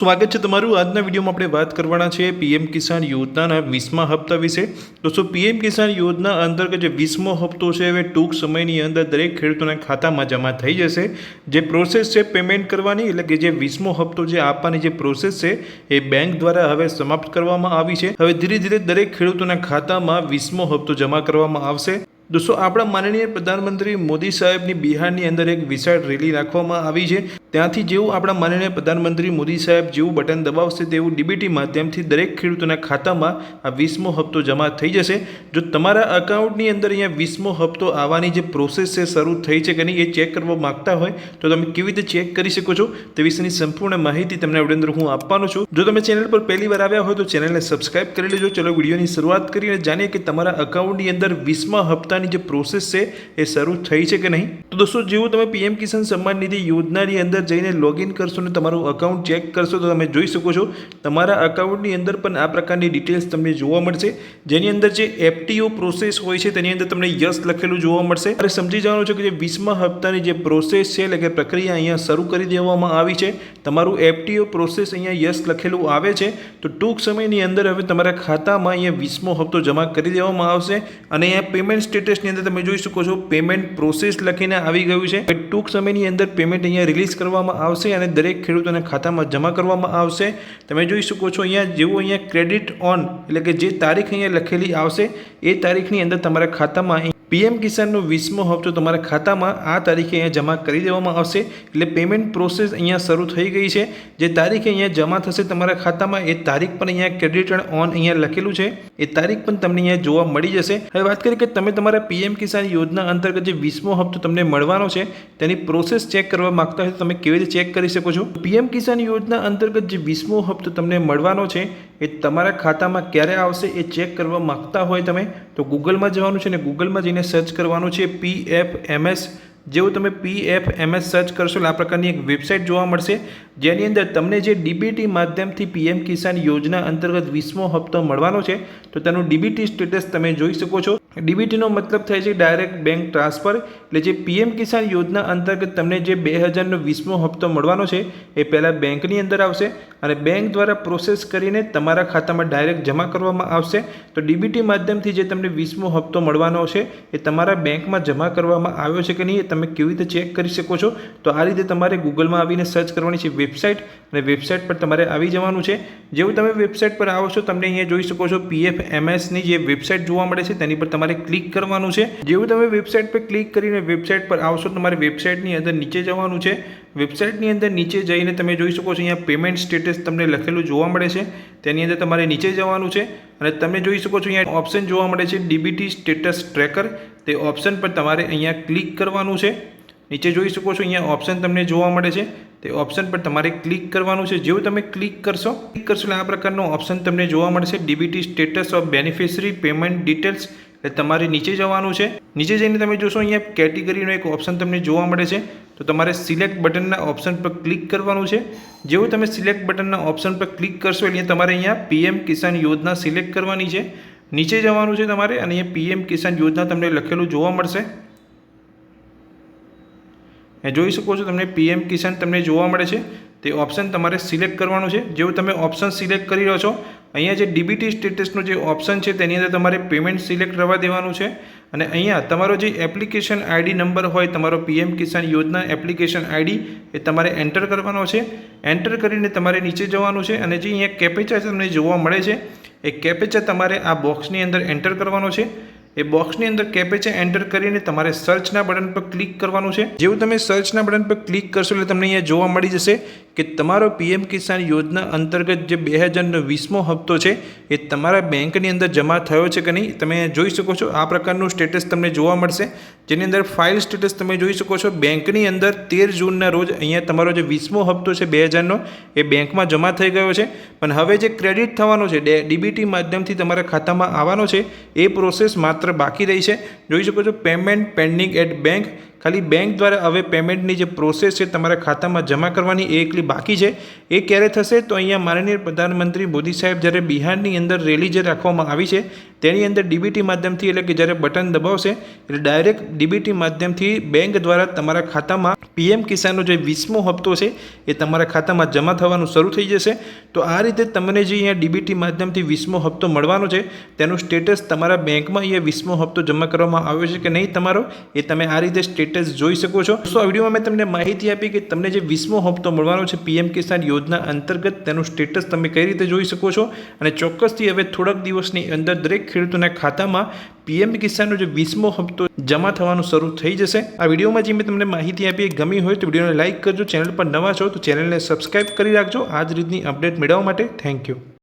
સ્વાગત છે તમારું. આજના વિડીયોમાં આપણે વાત કરવાના છે પીએમ કિસાન યોજનાના વીસમા હપ્તા વિશે. દોસ્તો, પીએમ કિસાન યોજના અંતર્ગત જે વીસમો હપ્તો છે, હવે ટૂંક સમયની અંદર દરેક ખેડૂતોના ખાતામાં જમા થઈ જશે. જે પ્રોસેસ છે પેમેન્ટ કરવાની, એટલે કે જે વીસમો હપ્તો જે આપવાની જે પ્રોસેસ છે, એ બેંક દ્વારા હવે સમાપ્ત કરવામાં આવી છે. હવે ધીરે ધીરે દરેક ખેડૂતોના ખાતામાં વીસમો હપ્તો જમા કરવામાં આવશે. દોસ્તો, આપણા માનનીય પ્રધાનમંત્રી મોદી સાહેબની બિહારની અંદર એક વિશાળ રેલી રાખવામાં આવી છે. ત્યાંથી જેવું આપણા માનનીય પ્રધાનમંત્રી મોદી સાહેબ જેવું બટન દબાવશે તેવું ડીબીટી માધ્યમથી દરેક ખેડૂતોના ખાતામાં આ વીસમો હપ્તો જમા થઈ જશે. જો તમારા અકાઉન્ટની અંદર અહીંયા વીસમો હપ્તો આવવાની જે પ્રોસેસ છે, શરૂ થઈ છે કે નહીં એ ચેક કરવા માગતા હોય, તો તમે કેવી રીતે ચેક કરી શકો છો? તે વિશેની સંપૂર્ણ માહિતી તમને આવડે અંદર હું આપવાનો છું. જો તમે ચેનલ પર પહેલી વાર આવ્યા હોય તો ચેનલને સબસ્ક્રાઇબ કરી લેજો. ચલો વિડીયોની શરૂઆત કરીને જાણીએ કે તમારા અકાઉન્ટની અંદર વીસમા હપ્તાની જે પ્રોસેસ છે, એ શરૂ થઈ છે કે નહીં? તો દોસ્તો, જેવું તમે પીએમ કિસાન સન્માન નિધિ યોજનાની અંદર જઈને લોગિન કરશો ને તમારું અકાઉન્ટ ચેક કરશો, તો તમે જોઈ શકો છો. તમારા અકાઉન્ટની અંદર પણ આ પ્રકારની ડિટેલ્સ તમને જોવા મળશે. જેની અંદર જે એફટીઓ પ્રોસેસ હોય છે, તેની અંદર તમને યસ લખેલું જોવા મળશે. અને સમજી જવાનું છે કે જે વીસમા હપ્તાની જે પ્રોસેસ છે, એટલે કે પ્રક્રિયા અહીંયા શરૂ કરી દેવામાં આવી છે. તમારું એફટીઓ પ્રોસેસ અહીંયા યસ લખેલું આવે છે. તો ટૂંક સમયની અંદર હવે તમારા ખાતામાં અહીંયા વીસમો હપ્તો જમા કરી દેવામાં આવશે. અને અહીંયા પેમેન્ટ સ્ટેટસની અંદર તમે જોઈ શકો છો પેમેન્ટ પ્રોસેસ લખીને આવી ગયું છે. ટૂંક સમયની અંદર પેમેન્ટ અહીંયા રિલીઝ કરવામાં આવશે અને દરેક ખેડૂતોના ખાતામાં જમા કરવામાં આવશે. તમે જોઈ શકો છો અહીંયા જેવું અહીંયા ક્રેડિટ ઓન એટલે કે જે તારીખ અહીંયા લખેલી આવશે, એ તારીખની અંદર તમારા ખાતામાં પીએમ કિસાનનો વીસમો હપ્તો તમારા ખાતામાં આ તારીખે અહીંયા જમા કરી દેવામાં આવશે. એટલે પેમેન્ટ પ્રોસેસ અહીંયા શરૂ થઈ ગઈ છે. જે તારીખે અહીંયા જમા થશે તમારા ખાતામાં, એ તારીખ પણ અહીંયા ક્રેડિટ ઓન અહીંયા લખેલું છે. એ તારીખ પણ તમને અહીંયા જોવા મળી જશે. હવે વાત કરીએ કે તમે તમારા પીએમ કિસાન યોજના અંતર્ગત જે વીસમો હપ્તો તમને મળવાનો છે, તેની પ્રોસેસ ચેક કરવા માંગતા હોય તો તમે કેવી રીતે ચેક કરી શકો છો? પીએમ કિસાન યોજના અંતર્ગત જે વીસમો હપ્તો તમને મળવાનો છે એ તમારા ખાતામાં ક્યારે આવશે એ ચેક કરવા માંગતા હોય તમે, તો ગૂગલમાં જવાનું છે ને ગૂગલમાં જઈને સર્ચ કરવાનું છે પી એફ એમએસ જેવું તમે પી એફ એમએસ સર્ચ કરશો એટલે આ પ્રકારની એક વેબસાઇટ જોવા મળશે, જેની અંદર તમને જે ડીબીટી માધ્યમથી પીએમ કિસાન યોજના અંતર્ગત વીસમો હપ્તો મળવાનો છે, તો તેનું ડીબીટી સ્ટેટસ તમે જોઈ શકો છો. ડીબીટીનો મતલબ થાય છે ડાયરેક્ટ બેંક ટ્રાન્સફર. એટલે જે પીએમ કિસાન યોજના અંતર્ગત તમને જે બે હજારનો વીસમો હપ્તો મળવાનો છે, એ પહેલાં બેંકની અંદર આવશે અને બેંક દ્વારા પ્રોસેસ કરીને તમારા ખાતામાં ડાયરેક્ટ જમા કરવામાં આવશે. તો ડીબીટી માધ્યમથી જે તમને વીસમો હપ્તો મળવાનો છે, એ તમારા બેંકમાં જમા કરવામાં આવ્યો છે કે નહીં, એ તમે કેવી રીતે ચેક કરી શકો છો? તો આ રીતે તમારે ગૂગલમાં આવીને સર્ચ કરવાની છે વેબસાઇટ અને વેબસાઇટ પર તમારે આવી જવાનું છે. જેવું તમે વેબસાઇટ પર આવો છો, તમને અહીંયા જોઈ શકો છો પીએફ એમએસની જે વેબસાઇટ જોવા મળે છે, તેની પર તમારે ક્લિક કરવાનું છે. જેવું તમે વેબસાઇટ પર ક્લિક કરીને વેબસાઇટ પર આવશો તમારે વેબસાઇટની અંદર નીચે જવાનું છે. વેબસાઇટની અંદર નીચે જઈને તમે જોઈ શકો છો, અહીંયા પેમેન્ટ સ્ટેટસ તમને લખેલું જોવા મળે છે. તેની અંદર તમારે નીચે જવાનું છે અને તમે જોઈ શકો છો, અહીંયા ઓપ્શન જોવા મળે છે ડીબીટી સ્ટેટસ ટ્રેકર તે ઓપ્શન પર તમારે અહીંયા ક્લિક કરવાનું છે. નીચે જોઈ શકો છો, અહીંયા ઓપ્શન તમને જોવા મળે છે. તે ઓપ્શન પર તમારે ક્લિક કરવાનું છે. જેવું તમે ક્લિક કરશો ક્લિક કરશો એટલે આ પ્રકારનો ઓપ્શન તમને જોવા મળશે. DBT status of beneficiary payment details એટલે તમારે નીચે જવાનું છે. નીચે જઈને તમે જોશો, અહીંયા કેટેગરીનો એક ઓપ્શન તમને જોવા મળે છે. તો તમારે સિલેક્ટ બટનના ઓપ્શન પર ક્લિક કરવાનું છે. જેવું તમે સિલેક્ટ બટનના ઓપ્શન પર ક્લિક કરશો એટલે તમારે અહીંયા પીએમ કિસાન યોજના સિલેક્ટ કરવાની છે. નીચે જવાનું છે તમારે અને અહીંયા પીએમ કિસાન યોજના તમને લખેલું જોવા મળશે. એ જોઈ શકો છો તમને પીએમ કિસાન તમને જોવા મળે છે. તે ઓપ્શન તમારે સિલેક્ટ કરવાનું છે. જેવું તમે ઓપ્શન સિલેક્ટ કરી રહ્યો છો, અહીંયા જે ડીબીટી સ્ટેટસનું જે ઓપ્શન છે, તેની અંદર તમારે પેમેન્ટ સિલેક્ટ કરવા દેવાનું છે. અને અહીંયા તમારો જે એપ્લિકેશન આઈડી નંબર હોય, તમારો પીએમ કિસાન યોજના એપ્લિકેશન આઈડી એ તમારે એન્ટર કરવાનો છે. એન્ટર કરીને તમારે નીચે જવાનું છે અને જે અહીંયા કેપેચા તમને જોવા મળે છે, એ કેપેચા તમારે આ બોક્સની અંદર એન્ટર કરવાનો છે. એ બોક્સની અંદર કેપેચા એન્ટર કરીને તમારે સર્ચના બટન પર ક્લિક કરવાનું છે. જેવું તમે સર્ચના બટન પર ક્લિક કરશો એટલે તમને અહીંયા જોવા મળી જશે કે તમારો પીએમ કિસાન યોજના અંતર્ગત જે બે હજારનો વીસમો હપ્તો છે, એ તમારા બેંકની અંદર જમા થયો છે કે નહીં, તમે જોઈ શકો છો. આ પ્રકારનું સ્ટેટસ તમને જોવા મળશે. જેની અંદર ફાઇલ સ્ટેટસ તમે જોઈ શકો છો. બેંકની અંદર તેર જૂનના રોજ અહીંયા તમારો જે વીસમો હપ્તો છે બે હજારનો એ બેંકમાં જમા થઈ ગયો છે. પણ હવે જે ક્રેડિટ થવાનો છે ડીબીટી માધ્યમથી તમારા ખાતામાં આવવાનો છે, એ પ્રોસેસ માત્ર બાકી રહી છે. જોઈ શકો છો, પેમેન્ટ પેન્ડિંગ એટ બેંક ખાલી બેંક દ્વારા હવે પેમેન્ટની જે પ્રોસેસ છે તમારા ખાતામાં જમા કરવાની એ એકલી બાકી છે. એ ક્યારે થશે તો અહીંયા માનનીય પ્રધાનમંત્રી મોદી સાહેબ જ્યારે બિહારની અંદર રેલી જે રાખવામાં આવી છે તેની અંદર ડીબીટી માધ્યમથી એટલે કે જ્યારે બટન દબાવશે એટલે ડાયરેક્ટ ડીબીટી માધ્યમથી બેંક દ્વારા તમારા ખાતામાં પીએમ કિસાનનો જે વીસમો હપ્તો છે એ તમારા ખાતામાં જમા થવાનું શરૂ થઈ જશે. તો આ રીતે તમને જે અહીંયા ડીબીટી માધ્યમથી વીસમો હપ્તો મળવાનો છે, તેનું સ્ટેટસ તમારા બેંકમાં અહીંયા વીસમો હપ્તો જમા કરવામાં આવ્યો છે કે નહીં તમારો, એ તમે આ રીતે સ્ટેટસ જોઈ શકો છો. તો આ વિડીયોમાં મેં તમને માહિતી આપી કે તમને જે વીસમો હપ્તો મળવાનો છે પીએમ કિસાન યોજના અંતર્ગત, તેનું સ્ટેટસ તમે કઈ રીતે જોઈ શકો છો? અને ચોક્કસથી હવે થોડાક દિવસની અંદર દરેક ખેડૂતોના ખાતામાં પીએમ કિસાનનો જે વીસમો હપ્તો જમા થવાનું શરૂ થઈ જશે. આ વિડીયોમાં જે મેં તમને માહિતી આપી ગમી હોય તો વિડીયોને લાઇક કરજો, ચેનલ પર નવા છો તો ચેનલને સબસ્ક્રાઇબ કરી રાખજો. આ જ રીતની અપડેટ મેળવવા માટે થેન્ક યુ.